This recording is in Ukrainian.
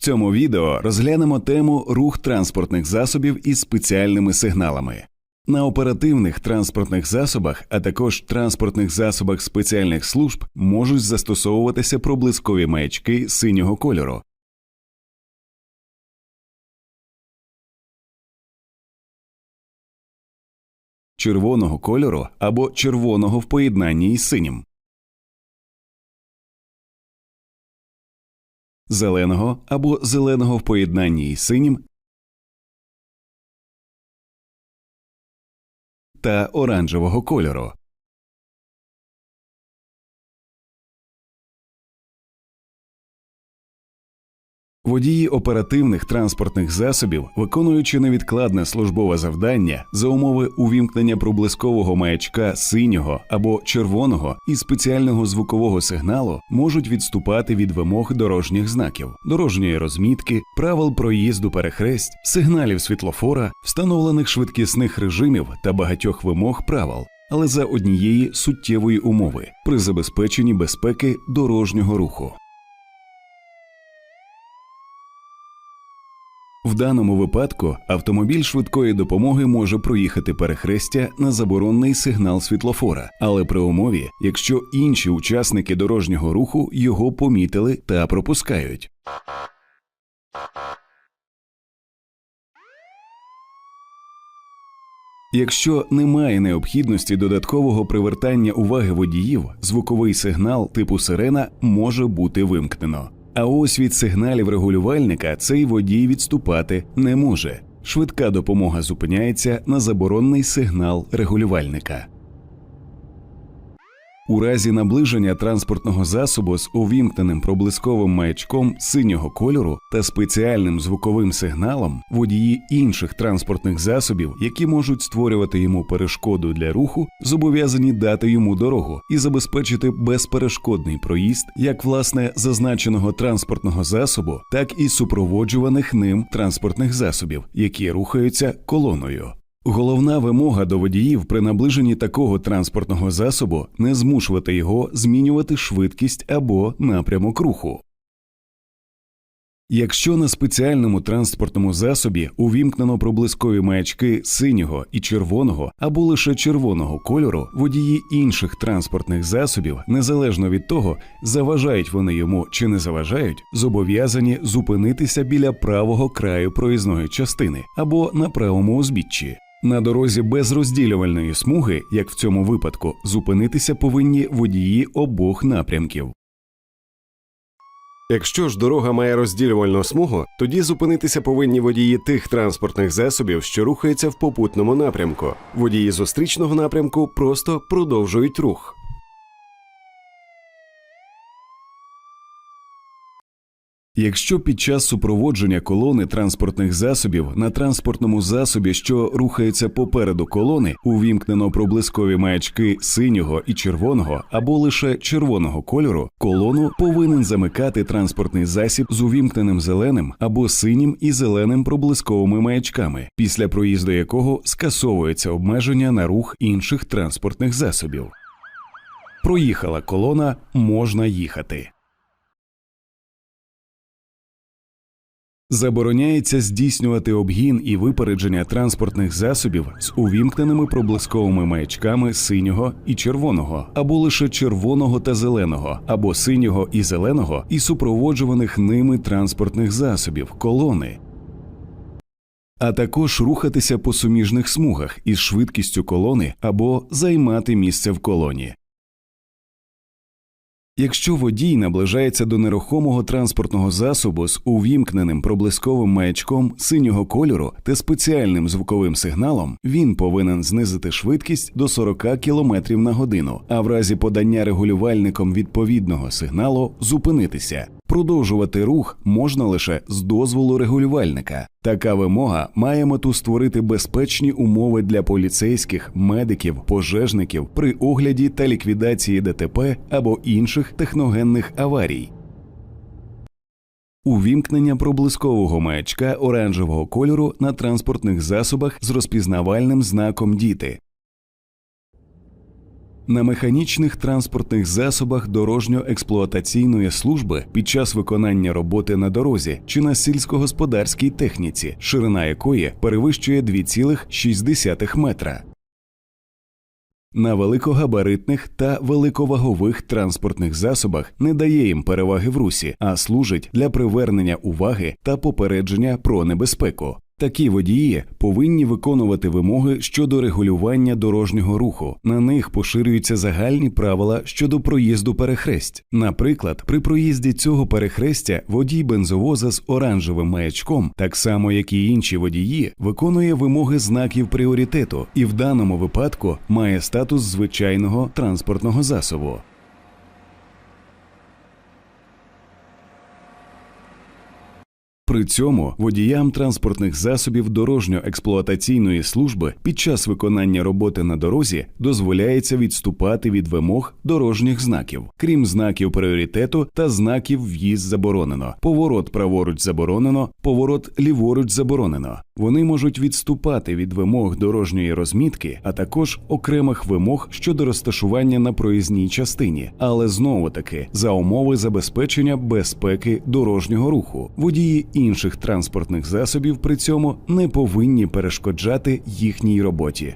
цьому відео розглянемо тему рух транспортних засобів із спеціальними сигналами. На оперативних транспортних засобах, а також транспортних засобах спеціальних служб можуть застосовуватися проблискові маячки синього кольору. Червоного кольору або червоного в поєднанні із синім. Зеленого або зеленого в поєднанні із синім та оранжевого кольору. Водії оперативних транспортних засобів, виконуючи невідкладне службове завдання за умови увімкнення проблискового маячка синього або червоного і спеціального звукового сигналу, можуть відступати від вимог дорожніх знаків, дорожньої розмітки, правил проїзду перехресть, сигналів світлофора, встановлених швидкісних режимів та багатьох вимог правил. Але за однієї суттєвої умови при забезпеченні безпеки дорожнього руху. В даному випадку автомобіль швидкої допомоги може проїхати перехрестя на заборонний сигнал світлофора, але при умові, якщо інші учасники дорожнього руху його помітили та пропускають. Якщо немає необхідності додаткового привертання уваги водіїв, звуковий сигнал типу сирена може бути вимкнено. А ось від сигналів регулювальника цей водій відступати не може. Швидка допомога зупиняється на заборонний сигнал регулювальника. У разі наближення транспортного засобу з увімкненим проблисковим маячком синього кольору та спеціальним звуковим сигналом водії інших транспортних засобів, які можуть створювати йому перешкоду для руху, зобов'язані дати йому дорогу і забезпечити безперешкодний проїзд як власне зазначеного транспортного засобу, так і супроводжуваних ним транспортних засобів, які рухаються колоною. Головна вимога до водіїв при наближенні такого транспортного засобу не змушувати його змінювати швидкість або напрямок руху. Якщо на спеціальному транспортному засобі увімкнено проблискові маячки синього і червоного або лише червоного кольору, водії інших транспортних засобів, незалежно від того, заважають вони йому чи не заважають, зобов'язані зупинитися біля правого краю проїзної частини або на правому узбіччі. На дорозі без розділювальної смуги, як в цьому випадку, зупинитися повинні водії обох напрямків. Якщо ж дорога має розділювальну смугу, тоді зупинитися повинні водії тих транспортних засобів, що рухаються в попутному напрямку. Водії зустрічного напрямку просто продовжують рух. Якщо під час супроводження колони транспортних засобів на транспортному засобі, що рухається попереду колони, увімкнено проблискові маячки синього і червоного або лише червоного кольору, колону повинен замикати транспортний засіб з увімкненим зеленим або синім і зеленим проблисковими маячками, після проїзду якого скасовується обмеження на рух інших транспортних засобів. Проїхала колона, можна їхати. Забороняється здійснювати обгін і випередження транспортних засобів з увімкненими проблисковими маячками синього і червоного, або лише червоного та зеленого, або синього і зеленого, і супроводжуваних ними транспортних засобів колони. А також рухатися по суміжних смугах із швидкістю колони або займати місце в колоні. Якщо водій наближається до нерухомого транспортного засобу з увімкненим проблисковим маячком синього кольору та спеціальним звуковим сигналом, він повинен знизити швидкість до 40 км на годину, а в разі подання регулювальником відповідного сигналу зупинитися. Продовжувати рух можна лише з дозволу регулювальника. Така вимога має мету створити безпечні умови для поліцейських, медиків, пожежників при огляді та ліквідації ДТП або інших техногенних аварій. Увімкнення проблискового маячка оранжевого кольору на транспортних засобах з розпізнавальним знаком діти. На механічних транспортних засобах дорожньо-експлуатаційної служби під час виконання роботи на дорозі чи на сільськогосподарській техніці, ширина якої перевищує 2,6 метра. На великогабаритних та великовагових транспортних засобах не дає їм переваги в русі, а служить для привернення уваги та попередження про небезпеку. Такі водії повинні виконувати вимоги щодо регулювання дорожнього руху. На них поширюються загальні правила щодо проїзду перехресть. Наприклад, при проїзді цього перехрестя водій бензовоза з оранжевим маячком, так само як і інші водії, виконує вимоги знаків пріоритету і в даному випадку має статус звичайного транспортного засобу. При цьому водіям транспортних засобів дорожньо-експлуатаційної служби під час виконання роботи на дорозі дозволяється відступати від вимог дорожніх знаків, крім знаків пріоритету та знаків в'їзд заборонено, поворот праворуч заборонено, поворот ліворуч заборонено. Вони можуть відступати від вимог дорожньої розмітки, а також окремих вимог щодо розташування на проїзній частині, але знову таки за умови забезпечення безпеки дорожнього руху. Водії інших транспортних засобів при цьому не повинні перешкоджати їхній роботі.